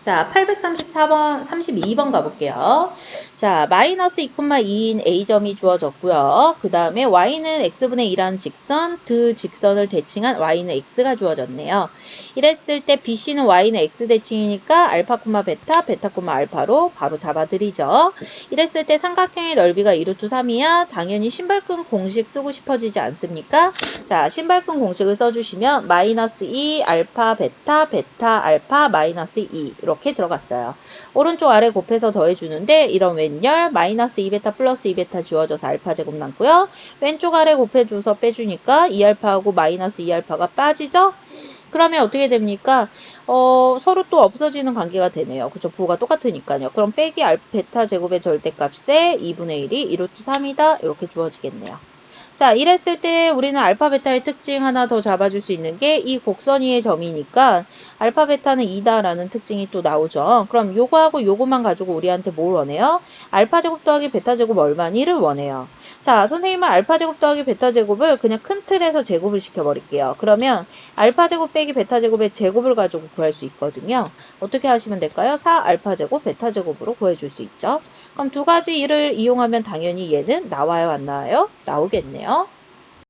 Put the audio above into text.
자, 834번, 32번 가볼게요. 자, 마이너스 2,2인 A점이 주어졌고요. 그 다음에 Y는 X분의 1한 직선, 그 직선을 대칭한 Y는 X가 주어졌네요. 이랬을 때 BC는 Y는 X 대칭이니까 알파, 베타, 베타, 알파로 바로 잡아드리죠. 이랬을 때 삼각형의 넓이가 2루트 3이야. 당연히 신발끈 공식 쓰고 싶어지지 않습니까? 자, 신발끈 공식을 써주시면 마이너스 2 알파, 베타, 베타, 알파, 마이너스 2 이렇게 들어갔어요. 오른쪽 아래 곱해서 더해주는데 이런 왼열 마이너스 2베타 플러스 2베타 지워져서 알파 제곱 남고요. 왼쪽 아래 곱해줘서 빼주니까 2알파하고 마이너스 2알파가 빠지죠? 그러면 어떻게 됩니까? 어, 서로 또 없어지는 관계가 되네요. 그죠? 부호가 똑같으니까요. 그럼 빼기 알, 베타 제곱의 절대값에 2분의 1이 1루트 3이다. 이렇게 주어지겠네요. 자, 이랬을 때 우리는 알파, 베타의 특징 하나 더 잡아줄 수 있는 게 이 곡선 위의 점이니까 알파, 베타는 2다라는 특징이 또 나오죠. 그럼 요거하고 요거만 가지고 우리한테 뭘 원해요? 알파 제곱 더하기 베타 제곱 얼마니를 원해요. 자, 선생님은 알파 제곱 더하기 베타 제곱을 그냥 큰 틀에서 제곱을 시켜버릴게요. 그러면 알파 제곱 빼기 베타 제곱의 제곱을 가지고 구할 수 있거든요. 어떻게 하시면 될까요? 4 알파 제곱 베타 제곱으로 구해줄 수 있죠. 그럼 두 가지 일을 이용하면 당연히 얘는 나와요, 안 나와요? 나오 겠네요.